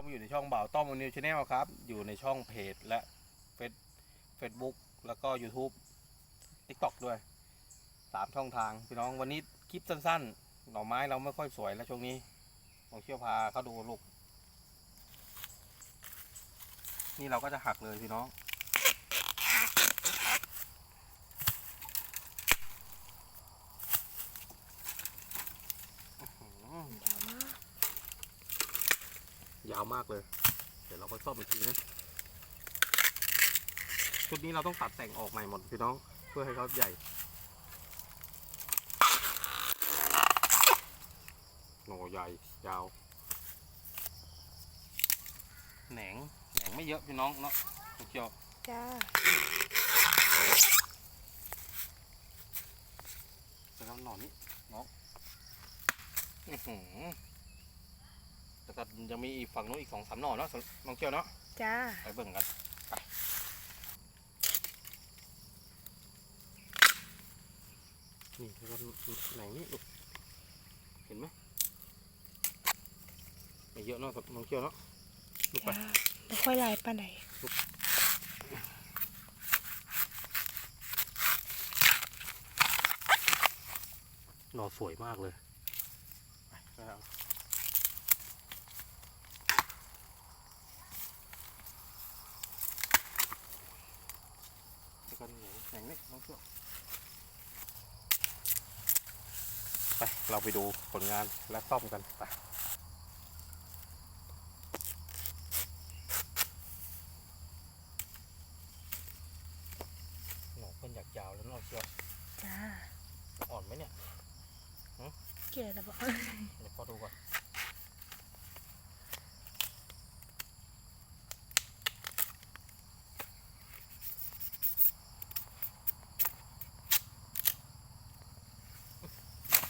ามาอยู่ในช่องบ่าวต้อมนิวชาแนลครับ อยู่ในช่องเพจและเฟซเฟซบุ๊กแล้วก็ YouTube TikTok ด้วยสามช่องทาง พี่น้องวันนี้คลิปสั้นๆ หน่อไม้เราไม่ค่อยสวยแล้วช่วงนี้ลองเชี่ยวพาเขาดูลูก นี่เราก็จะหักเลยพี่น้อง ยาวมากยาวมากเลย เดี๋ยวเราก็ซ่อมอีกทีนะชุดนี้เราต้องตัดแต่งออกใหม่หมดพี่น้องเพื่อให้เขาใหญ่โหนใหญ่ยาว แหนงแหนงไม่เยอะพี่น้องเนาะลูกเกี่ยวจ้าแล้วก็หน่อนี้น้องอื้อหือ แล้วก็ยังมีอีกฝั่งนู้นอีกสองสามหน่อเนาะน้องเกี่ยวเนาะจ้าไปเบิ่งกันไปนี่แล้วก็ไหนนี่ลูกเห็นไหมไม่เยอะเนาะน้องเกี่ยวเนาะลูกไปจ้าไม่ค่อยลายปานไหนหน่อสวยมากเลยไปไปเอาแล้ว ก็แหนงแหนงนี่น้องเกี่ยวไป เราไปดูผลงานและซ่อมกันไปหนอเพิ่นอยากยาวแล้วเนาะเชียวจ้า อ่อนไหมเนี่ยเกลียดแล้วบอก เดี๋ยวพอดูก่อน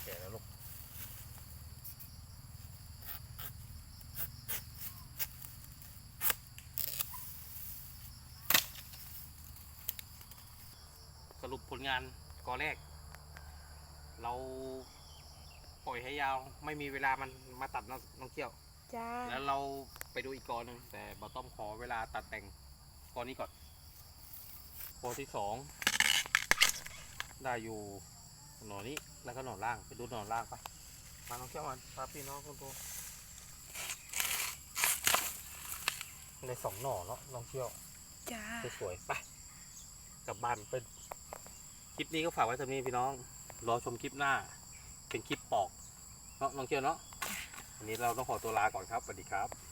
แก่แล้วลูกส รุปผลงานกอแรก เราปล่อยให้ยาวไม่มีเวลามันมาตัดน้องน้องเขี้ยว จ้า แล้วเราไปดูอีกกอหนึ่งแต่บอต้อมขอเวลาตัดแต่งกอนี้ก่อนกอที่สองได้อยู่หน่อนี้แล้วก็หน่อล่างไปดูหน่อล่างไปมาน้องเขี้ยวมาพาพี่น้องคุณดูในสองหน่อเนาะน้องเขี้ยวจ้า สวยๆไปกลับบ้านเป็นค ลิปนี้ก็ฝากไว้สำเนี้พี่น้อง รอชมคลิปหน้า เป็นคลิปปอกเนาะน้องเกียวเนาะวันนี้เราต้องขอตัวลาก่อนครับสวัสดีครับ